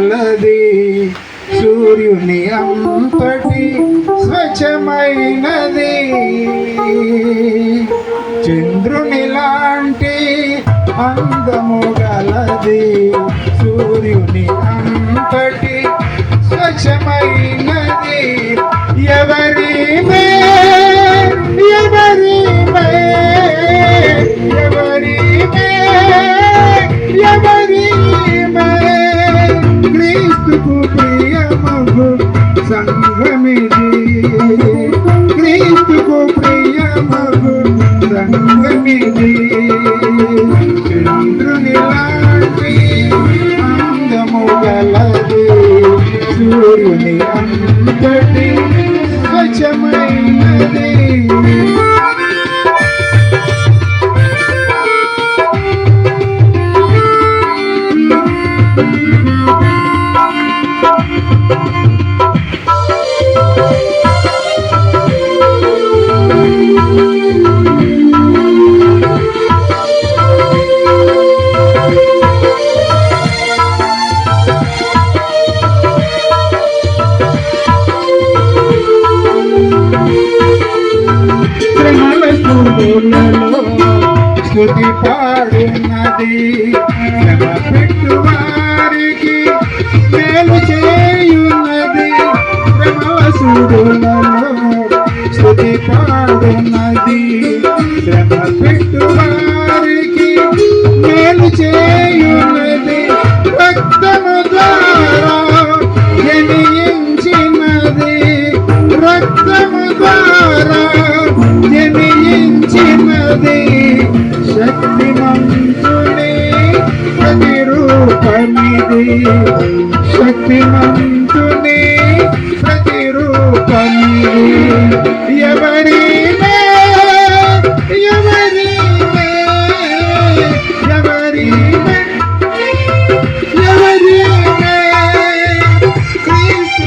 కలది సూర్యుని అంతటి స్వచ్ఛమైనది. చంద్రుని లాంటి అందము గలది సూర్యుని అంతటి స్వచ్ఛమైనది. ఎవరి ఎవరి సంఘమిది క్రీస్తుకు ప్రియమగు సంఘమిది చంద్రుని లాంటి అందము గలది సూర్యుని అంతటి స్వచ్ఛమైనది శ్రమల పాడులలో స్థుతి పాడున్నది. శ్రమ పెట్టు వారికి మేలు చేయున్నది. శ్రమల స్థుతి పాడున్నది. శ్రమ ప్రతిరూపమిది శక్తిమంతుని ప్రతిరూపమిది ఎవరి ఎవరి ఎవరి ఎవరి క్రీస్తు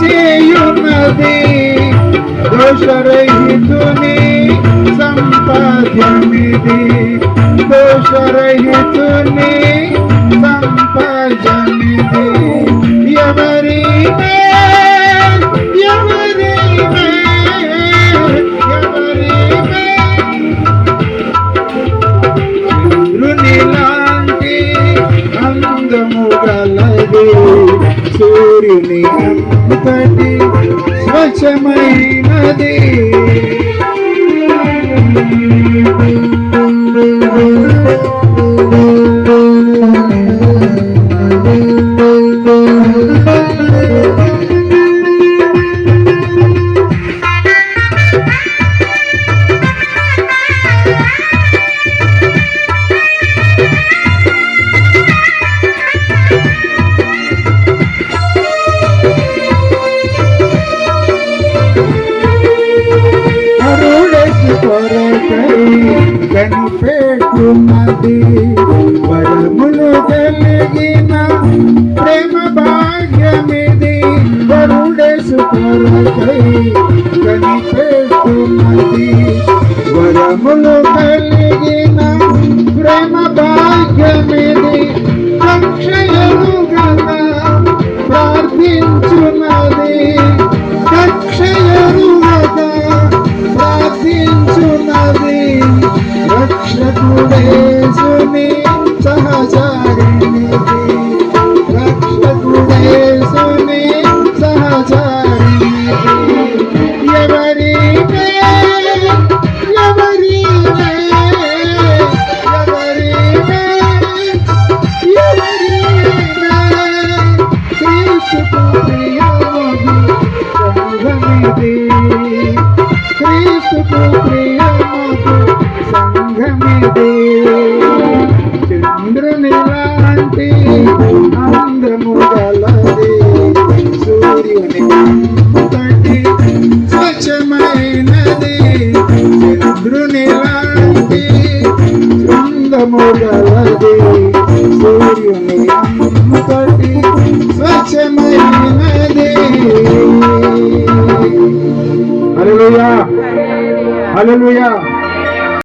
చేయున్నది దోషరహితుని సంపాద్యమిది దోషరహితుని సంపాద్యమిది ఎవరి ఎవరి అందము సూర్యుని అంతటి స్వచ్ఛమైనది. అరుడకి కొరకై కనిపెట్టున్నది వరములు కలిగిన ప్రేమ భాగ్యమిది. వరుడేసు కొరకై కనిపెట్టున్నది వరములు కలది సూర్యుని ఒకటి స్వచ్ఛమైనది చంద్రుని లాంటి చందము గలది సూర్యుని ఒకటి స్వచ్ఛమైనది. Hello hello